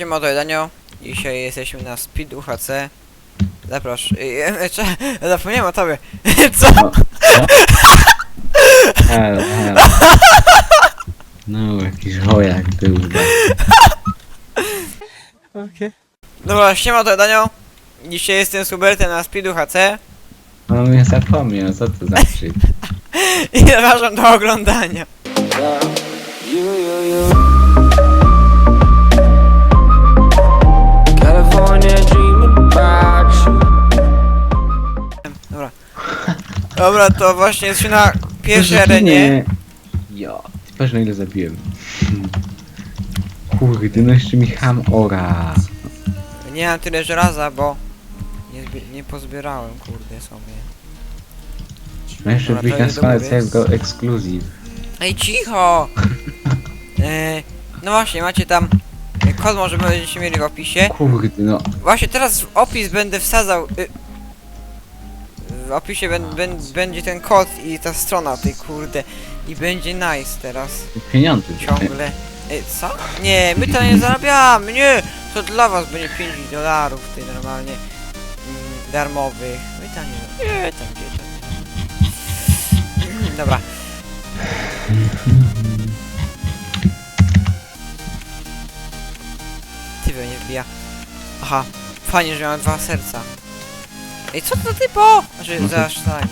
Siema, to Danio. Dzisiaj jesteśmy na Speed UHC. Zapraszam. Zapomniałem o tobie. Co? No? Halo, halo. No, jakiś chojak był. Okej. Dobra, siema, to Danio. Dzisiaj jestem z Hubertem na Speed UHC. No mnie zapomniał, co to znaczy? I zapraszam do oglądania. Dobra. Dobra, to właśnie jesteśmy na pierwszej arenie. Nie. Jo, ty patrz na ile zabiłem. Kurde, no jeszcze mi ham ora. Nie mam tyle żelaza, bo nie, zbi- nie pozbierałem, kurde, sobie. No jeszcze Dobra, to wyjść na jest stronę dobry całego ekskluzyw. Ej, cicho! E, no właśnie, macie tam kod, może będziecie mieli w opisie. Kurde, no. Właśnie teraz w opis będę wsadzał. Y, w opisie ben, ben, będzie ten kod i ta strona tej kurde. I będzie nice teraz. Pieniądze. Ciągle. Ej, co? Nie, my to nie zarabiamy, nie! To dla was będzie 5 dolarów tej normalnie mm, darmowych. My tam nie. Nie, tam gdzie to. Dobra. Ty we mnie wbija. Aha, fajnie, że mam dwa serca. Ej, co to typo? Znaczy, No to- zaraz tak.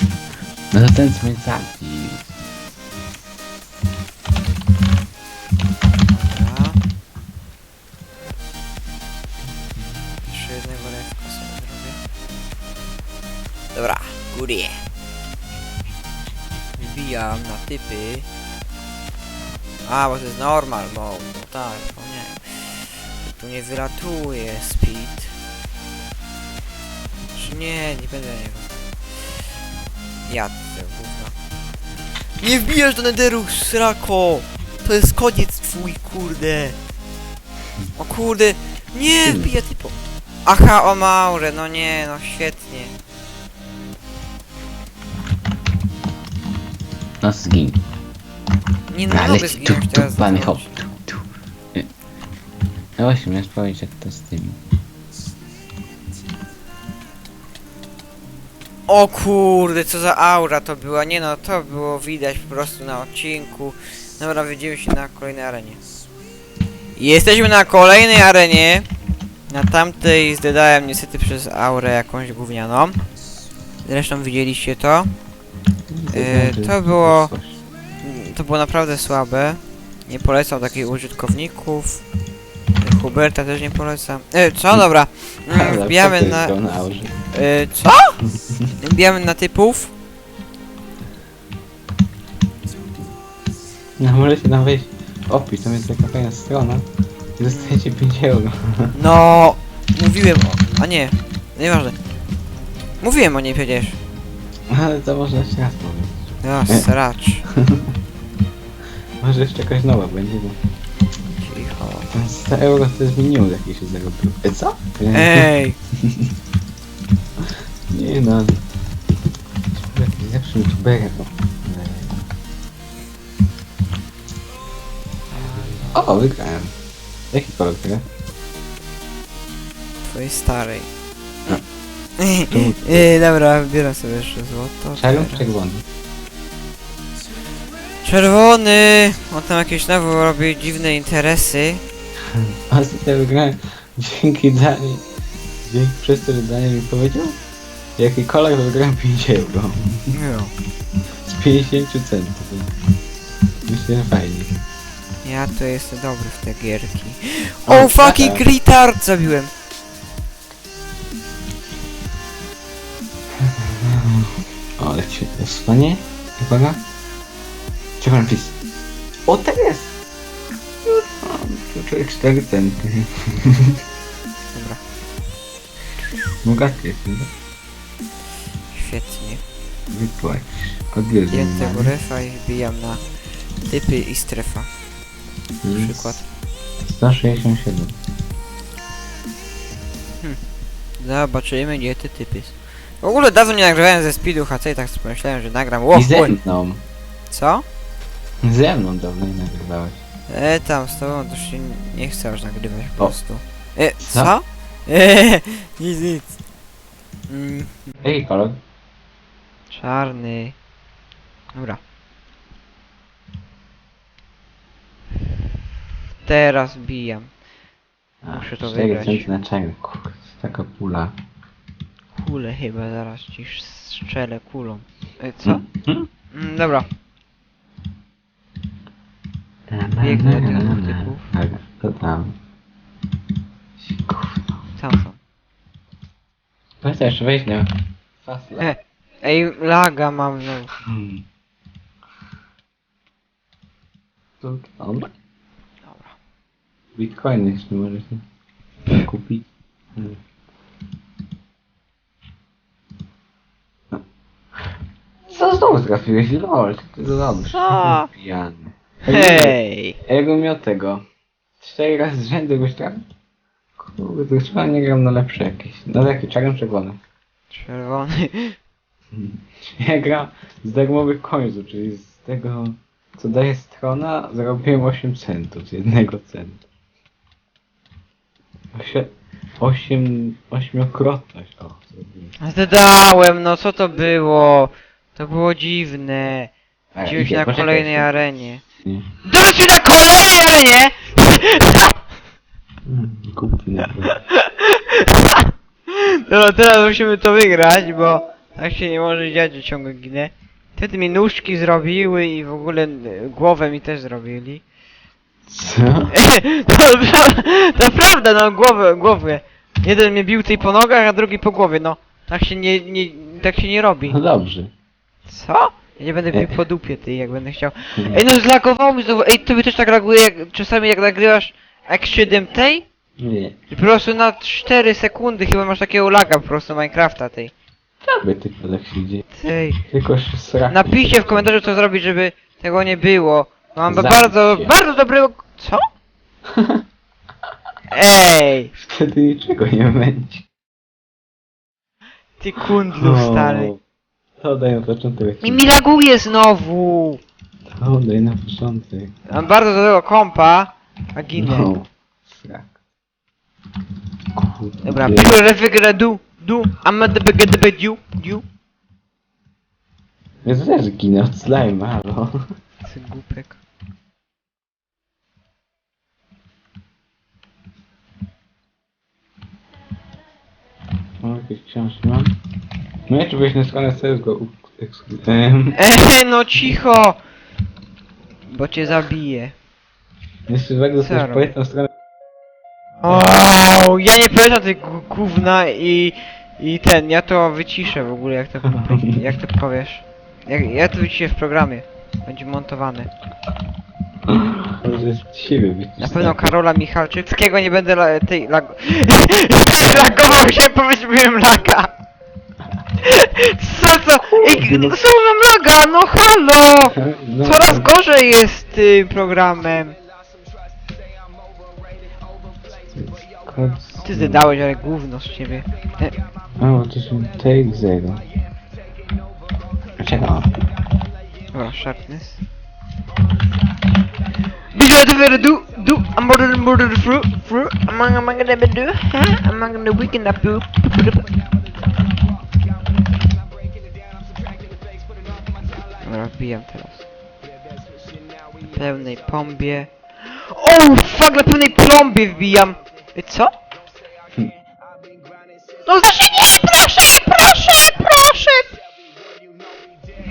No to ten mnie zabił. Dobra. Jeszcze jednego lewka sobie zrobię. Dobra, góry. Wbijam na typy. A, bo to jest normal mode. No tak. Tu nie wylatuje speed. Czy nie, nie będę niego. Ja gówno. Nie wbijasz do nederu, srako! To jest koniec twój, kurde! O kurde! Nie, wbija typo! Aha, o Maurę, no nie, no świetnie. No zgin. Nie no, Ale mogę tu, zginąć tu, teraz. zginąć. hop. Nie. No właśnie, powiedzieć jak to z tym. O kurde, co za aura to była. Nie no, to było widać po prostu na odcinku. Dobra, widzimy się na kolejnej arenie. Jesteśmy na kolejnej arenie. Na tamtej zdedałem niestety przez aurę jakąś gównianą. Zresztą widzieliście to. Yy, to było- To było naprawdę słabe. Nie polecam takich użytkowników. Huberta też nie polecam. E, co? Dobra. Mm, Wbijamy na... E, co? Wbijamy na typów. No możecie tam wejść w opis, tam jest taka fajna strona. I dostajecie 5 euro. No, mówiłem o... A nie, nieważne. Mówiłem o niej przecież. Ale to można jeszcze raz powiedzieć. No, sracz. Może jeszcze jakaś nowa będzie, bo Ten 100 euro to jest minimum jakie się zarobił. E co? Ej, Nie no. Jakiś lepszy youtuberem. O, wygrałem. Jaki kolor gra? twojej starej. No. Ej, dobra, wybieram sobie jeszcze złoto. Teraz. czy czerwony? Czerwony! On tam jakieś znowu robi dziwne interesy. Tego wygrałem dzięki Dani. Dzięki przez to, że Daniel mi powiedział, jaki kolor wygrałem 5 euro. No. Z 50 centów. Myślę, że fajnie. Ja to jestem dobry w te gierki. O, O, fucking tak. retard zabiłem. O, ale ci to stanie? Uwaga. Czekam napis. O, tak jest! To człowiek 4 centy. Dobra, Bogaty jest, nie? świetnie. Wypłać. Odwiedzę Jem tego refa i wbijam na typy i strefa. Mm. Przykład. 167. Zobaczymy gdzie te typy są. W ogóle dawno nie nagrywałem ze Speedu HC i tak sobie pomyślałem, że nagram. O, I ze chuj. mną. Co? Ze mną dawno nie nagrywałeś. E, tam z tobą to się nie chcę już nagrywać po O. prostu. E, Co? Eee, nic, nic. Mm, Jaki kolor? czarny. Dobra. Teraz bijam. A, Muszę to wygrać. czarny. Kurde, taka pula. Kulę chyba zaraz ci strzelę kulą. E, co? Hmm? Mm, dobra. Biegnę do tych typów. Dobra, to tam. Tam są. Weź jeszcze wejść na fasla. E, ej, laga mam no. Hmm. To on? Dobra. Bitcoiny jeszcze możecie kupić. Hmm. No. Co znowu trafiłeś? Lol, ty to dobrze. Co? Pijany. Hej! A jakbym miał tego. Cztery razy z rzędu byś trafił? Kurde, to chyba nie gram na lepsze jakieś. No jakie czarny czerwony. Czerwony. Ja gram z darmowych końców, czyli z tego co daje strona, zarobiłem 8 centów z jednego centu. Osie, 8, ośmiokrotność, o, zrobiłem. Zdałem, no co to było? To było dziwne. A, idzie, na kolejnej arenie. Nie. Się na arenie! Mm, Głupi. Dobra, teraz musimy to wygrać, bo tak się nie może dziać, że ciągle ginę. Wtedy mi nóżki zrobiły i w ogóle e, głowę mi też zrobili. Co? to, to prawda, no głowę, głowę. Jeden mnie bił tej po nogach, a drugi po głowie, no. Tak się nie, nie, tak się nie robi. No dobrze. Co? Ja nie będę bił po dupie ty, jak będę chciał. Ej no zlagowało mi znowu, ej tobie też tak reaguje jak czasami jak nagrywasz X7 tej? Nie. Po prostu na 4 sekundy chyba masz takiego laga po prostu Minecrafta tej. Tobie tylko tak się dzieje. Tej. Tylko się srak. Napiszcie w komentarzu co zrobić, żeby tego nie było. Mam Zabić bardzo, się. bardzo dobrego... Co? Ej! Wtedy niczego nie będzie. Ty kundlu stary. To daj na początek. I mi laguje znowu! To daj na początek. Mam bardzo dobrego kompa, a ginę. No. Srak. Kurde. Dobra, biorę wygra du, du, a ma debe debe diu, diu. Ja też ginę od slime, halo. Ty głupek. Mam jakieś książki mam? No ja czy byłeś na stronę CSGO em, Eee, no cicho! Bo cię zabiję. Co też robię? powiedz na stronę O, ja nie tej gó- gówna i... I ten, ja to wyciszę w ogóle, jak to, jak to powiesz. Jak, ja to wyciszę w programie. Będzie montowane. że z siebie. Na pewno Karola Michalczyckiego nie będę la, tej lag... lagował się, powiedziałem laga. Co co? Ej, no. co mam laga? No halo! No, Coraz gorzej jest z tym programem. Ty zdałeś, ale gówno z ciebie. E, O, to są take zero. Czekam. O, sharpness. Because the very do do gonna murder the fruit fruit gonna I'm gonna do huh? I'm gonna weaken wbijam teraz. Pełnej pombie. O, fuck, na pełnej plombie wbijam. Co? No znaczy nie, proszę, proszę, proszę!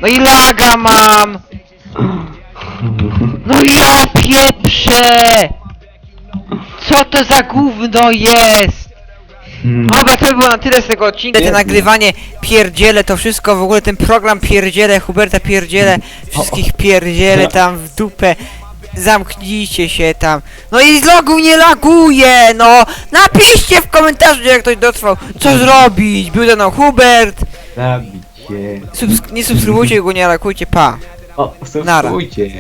No i laga mam! No ja pieprzę! Co to za gówno jest? Dobra, to by było na tyle z tego odcinka. Te nagrywanie pierdziele, to wszystko w ogóle ten program pierdziele, Huberta pierdziele, wszystkich pierdziele tam w dupę. Zamknijcie się tam. No i z logu nie laguje, no! Napiszcie w komentarzu, jak ktoś dotrwał, co zrobić. Był to no Hubert. Zabić się. Subsk nie subskrybujcie go, nie lajkujcie, pa. O, subskrybujcie.